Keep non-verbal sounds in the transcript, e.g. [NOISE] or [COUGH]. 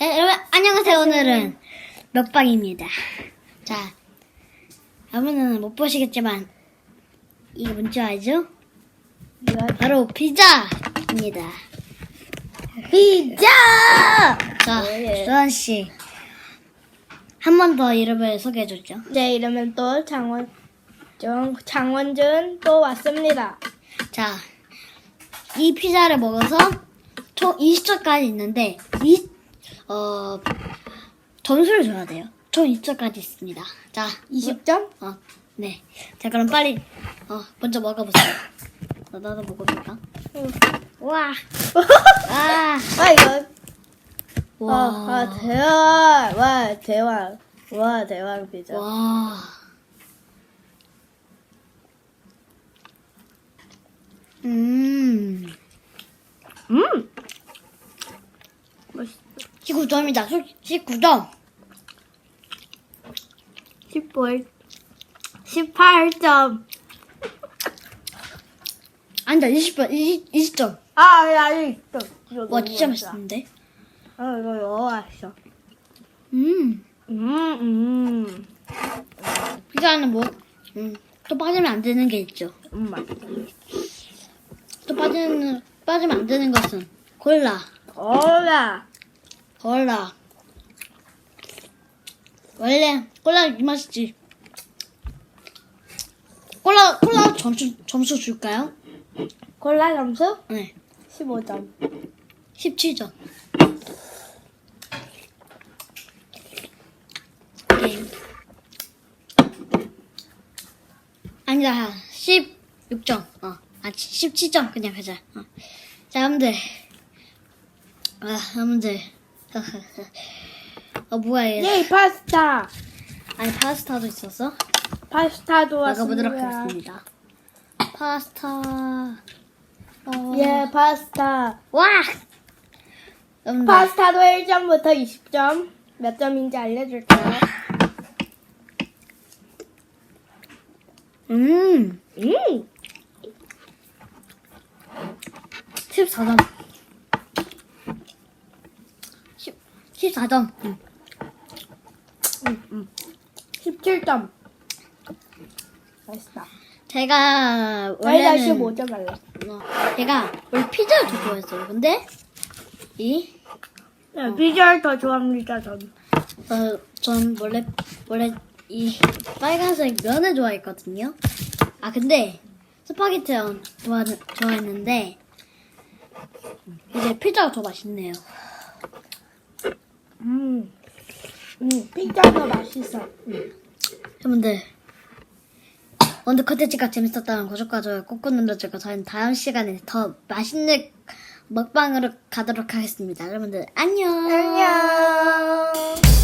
네, 여러분 안녕하세요. 오늘은 먹방입니다. 자, 여러분은 못 보시겠지만 이게 뭔지 알죠? 바로 피자입니다. 피자! 자, 예. 조한 씨. 한 번 더 이름을 소개해 주죠. 제 이름은 또 장원, 정, 장원준 또 왔습니다. 자, 이 피자를 먹어서 총 20초까지 있는데, 이, 어, 점수를 줘야 돼요. 총 20초까지 있습니다. 자, 20점? 어, 네. 자, 그럼 빨리, 어, 먼저 먹어보세요. 나, 나도 먹어볼까? 와, [LAUGHS] 아, 아, 이거. 와, 와, 아, 대박. 와, 대박. 와, 대박 피자. 와. 음, 음! 맛있어. 19점이다. 19점. 18, 18점. 아니다, 20점, 20, 20점. 아, 야, 이거. 이거 와, 너무 진짜 맛있다. 맛있는데? 아, 이거 너무 맛있어. 음, 음, 음. 피자는 뭐, 음, 또 빠지면 안 되는 게 있죠. 음, 맛있다. 또 빠지는, 빠지면 안 되는 것은 콜라. 콜라. 콜라. 원래 콜라 이 맛이지. 콜라 콜라 점수 점수 줄까요? 콜라 점수? 네, 15점. 17점. 게임. 아니다, 16점. 어, 아 17점 그냥 하자. 어. 자, 여러분들. 아, 여러분들. 어, 뭐야 얘? 예, 파스타. 아니 파스타도 있었어? 파스타도 왔습니다. 먹어보도록 하겠습니다. 파스타. 어. 예, 파스타. 와. 파스타도 1점부터 20점. 몇 점인지 알려줄게요. 음. 음! 14점. 14점. 음. 17점. 맛있다. 제가 원래는 15점 할래. 어, 제가 원래 피자를 더 좋아했어요. 근데 이 네, 비주얼 더 좋아합니다, 전. 어, 전 원래 원래 이 빨간색 면을 좋아했거든요. 아 근데 스파게티 좋아 좋아했는데 이제 피자가 더 맛있네요. 음. 음, 피자도 맛있어. 음. 여러분들 오늘 컨텐츠가 재밌었다면 구독과 좋아요 꾹꾹 눌러주고 저희는 다음 시간에 더 맛있는 먹방으로 가도록 하겠습니다. 여러분들 안녕. 안녕.